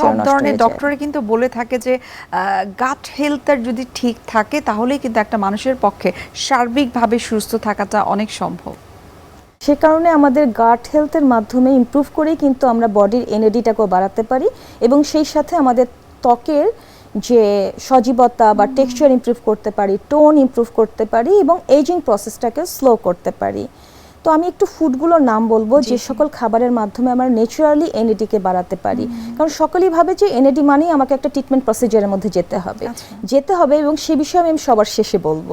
সব ধরনের। ডক্টরে কিন্তু বলে থাকে যে গাট হেলথের যদি ঠিক থাকে তাহলেই কিন্তু একটা মানুষের পক্ষে সার্বিকভাবে সুস্থ থাকাটা অনেক সম্ভব। সে কারণে আমাদের গাট হেলথের মাধ্যমে ইমপ্রুভ করেই কিন্তু আমরা বডির এনার্জিটাকেও বাড়াতে পারি এবং সেই সাথে আমাদের ত্বকের যে সজীবতা বা টেক্সচার ইমপ্রুভ করতে পারি টোন ইমপ্রুভ করতে পারি এবং এজিং প্রসেসটাকে স্লো করতে পারি। তো আমি একটু ফুডগুলোর নাম বলব যে সকল খাবারের মাধ্যমে আমরা ন্যাচারালি এনএডিকে বাড়াতে পারি। কারণ সকলেই ভাবে যে এনএডি মানেই আমাকে একটা ট্রিটমেন্ট প্রসিজারের মধ্যে যেতে হবে। আচ্ছা। যেতে হবে এবং সে বিষয়ে আমি সবার শেষে বলব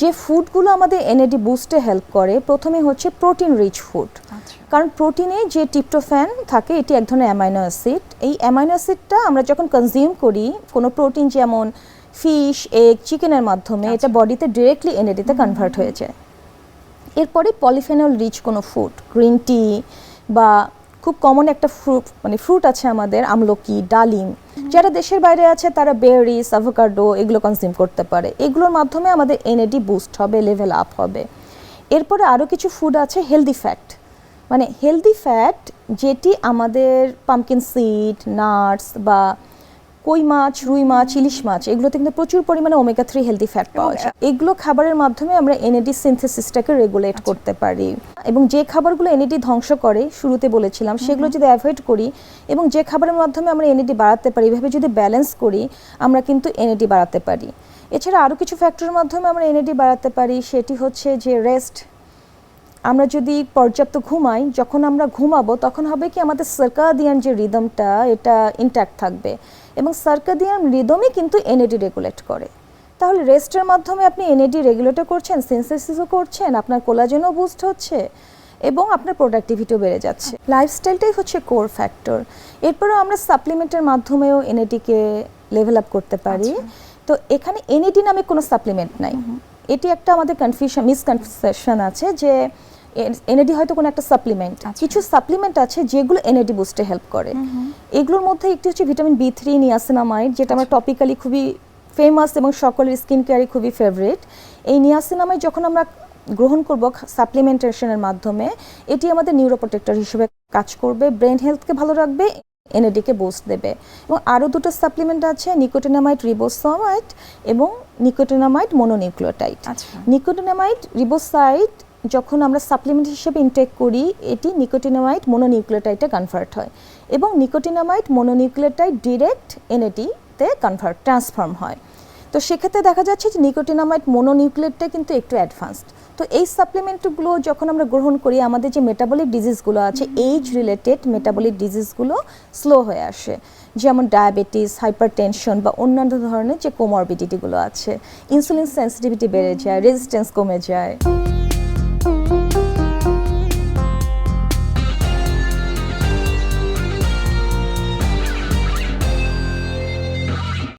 যে ফুডগুলো আমাদের এনএডি বুস্টে হেল্প করে প্রথমে হচ্ছে প্রোটিন রিচ ফুড আচ্ছা। কারণ প্রোটিনে যে টিপটোফ্যান থাকে এটি এক ধরনের অ্যামাইনো অ্যাসিড এই অ্যামাইনো অ্যাসিডটা আমরা যখন কনজিউম করি কোনো প্রোটিন যেমন ফিশ এগ চিকেনের মাধ্যমে এটা বডিতে ডিরেক্টলি এনএডিতে কনভার্ট হয়ে যায়। এরপরে পলিফেনল রিচ কোনো ফুড গ্রিন টি বা খুব কমন একটা ফ্রুট মানে ফ্রুট আছে আমাদের আমলকি ডালিম যারা দেশের বাইরে আছে তারা বেরিস অ্যাভোকাডো এগুলো কনজিউম করতে পারে। এগুলোর মাধ্যমে আমাদের এনএডি বুস্ট হবে লেভেল আপ হবে। এরপরে আরও কিছু ফুড আছে হেলদি ফ্যাট মানে হেলদি ফ্যাট যেটি আমাদের পামকিন সিড নাটস বা কই মাছ রুই মাছ ইলিশ মাছ এগুলোতে কিন্তু প্রচুর পরিমাণে ওমেগা থ্রি হেলদি ফ্যাট পাওয়া যায়। এগুলো খাবারের মাধ্যমে আমরা এনএডি সিনথেসিসটাকে রেগুলেট করতে পারি। এবং যে খাবারগুলো এনএডি ধ্বংস করে শুরুতে বলেছিলাম সেগুলো যদি অ্যাভয়েড করি এবং যে খাবারের মাধ্যমে আমরা এনএডি বাড়াতে পারি এভাবে যদি ব্যালেন্স করি আমরা কিন্তু এনএডি বাড়াতে পারি। এছাড়া আরও কিছু ফ্যাক্টরের মাধ্যমে আমরা এনএডি বাড়াতে পারি সেটি হচ্ছে যে রেস্ট আমরা যদি পর্যাপ্ত ঘুমাই যখন আমরা ঘুমাবো তখন হবে কি আমাদের সার্কাদিয়ান যে রিদমটা এটা ইনট্যাক্ট থাকবে। এবং সার্কাদিয়ান রিদমই কিন্তু এনএডি রেগুলেট করে। তাহলে রেস্টের মাধ্যমে আপনি এনএডি রেগুলেটও করছেন সেন্সেসিসও করছেন আপনার কোলাজেনও বুস্ট হচ্ছে এবং আপনার প্রোডাক্টিভিটিও বেড়ে যাচ্ছে। লাইফস্টাইলটাই হচ্ছে কোর ফ্যাক্টর এরপরেও আমরা সাপ্লিমেন্টের মাধ্যমেও এনএডিকে লেভেল আপ করতে পারি। তো এখানে এনএডি নামে কোনো সাপ্লিমেন্ট নাই। এটি একটা আমাদের কনফিউশন মিসকনসেপশন আছে যে এনএডি হয়তো কোনো একটা সাপ্লিমেন্ট আচ্ছা। কিছু সাপ্লিমেন্ট আছে যেগুলো এনএডি বুস্টে হেল্প করে। এগুলোর মধ্যে একটি হচ্ছে ভিটামিন বি থ্রি নিয়াসিনামাইড যেটা আমরা টপিক্যালি খুবই ফেমাস এবং সকলের স্কিন কেয়ারে খুবই ফেভারিট এই নিয়াসিনামাইড যখন আমরা গ্রহণ করব সাপ্লিমেন্টেশনের মাধ্যমে এটি আমাদের নিউরোপ্রোটেক্টর হিসেবে কাজ করবে ব্রেন হেলথকে ভালো রাখবে এনএডিকে বুস্ট দেবে। এবং আরও দুটো সাপ্লিমেন্ট আছে নিকোটিনামাইড রিবোসামাইড এবং নিকোটিনামাইড মোনোনিউক্লিওটাইড আচ্ছা। নিকোটিনামাইড রিবোসাইড যখন আমরা সাপ্লিমেন্ট হিসেবে ইনটেক করি, এটি নিকোটিনামাইড মোনোনিউক্লিওটাইডে কনভার্ট হয় এবং নিকোটিনামাইড মোনোনিউক্লিওটাইড ডিরেক্ট এনএটিতে কনভার্ট ট্রান্সফর্ম হয়। তো সেক্ষেত্রে দেখা যাচ্ছে যে নিকোটিনামাইড মোনোনিউক্লিয়েটটা কিন্তু একটু অ্যাডভান্সড তো এই সাপ্লিমেন্টগুলো যখন আমরা গ্রহণ করি, আমাদের যে মেটাবলিক ডিজিজগুলো আছে এইজ রিলেটেড মেটাবলিক ডিজিজগুলো স্লো হয়ে আসে। যেমন ডায়াবেটিস হাইপারটেনশন বা অন্যান্য ধরনের যে কোমরবিডিটিগুলো আছে। ইনসুলিন সেন্সিটিভিটি বেড়ে যায় রেজিস্ট্যান্স কমে যায়।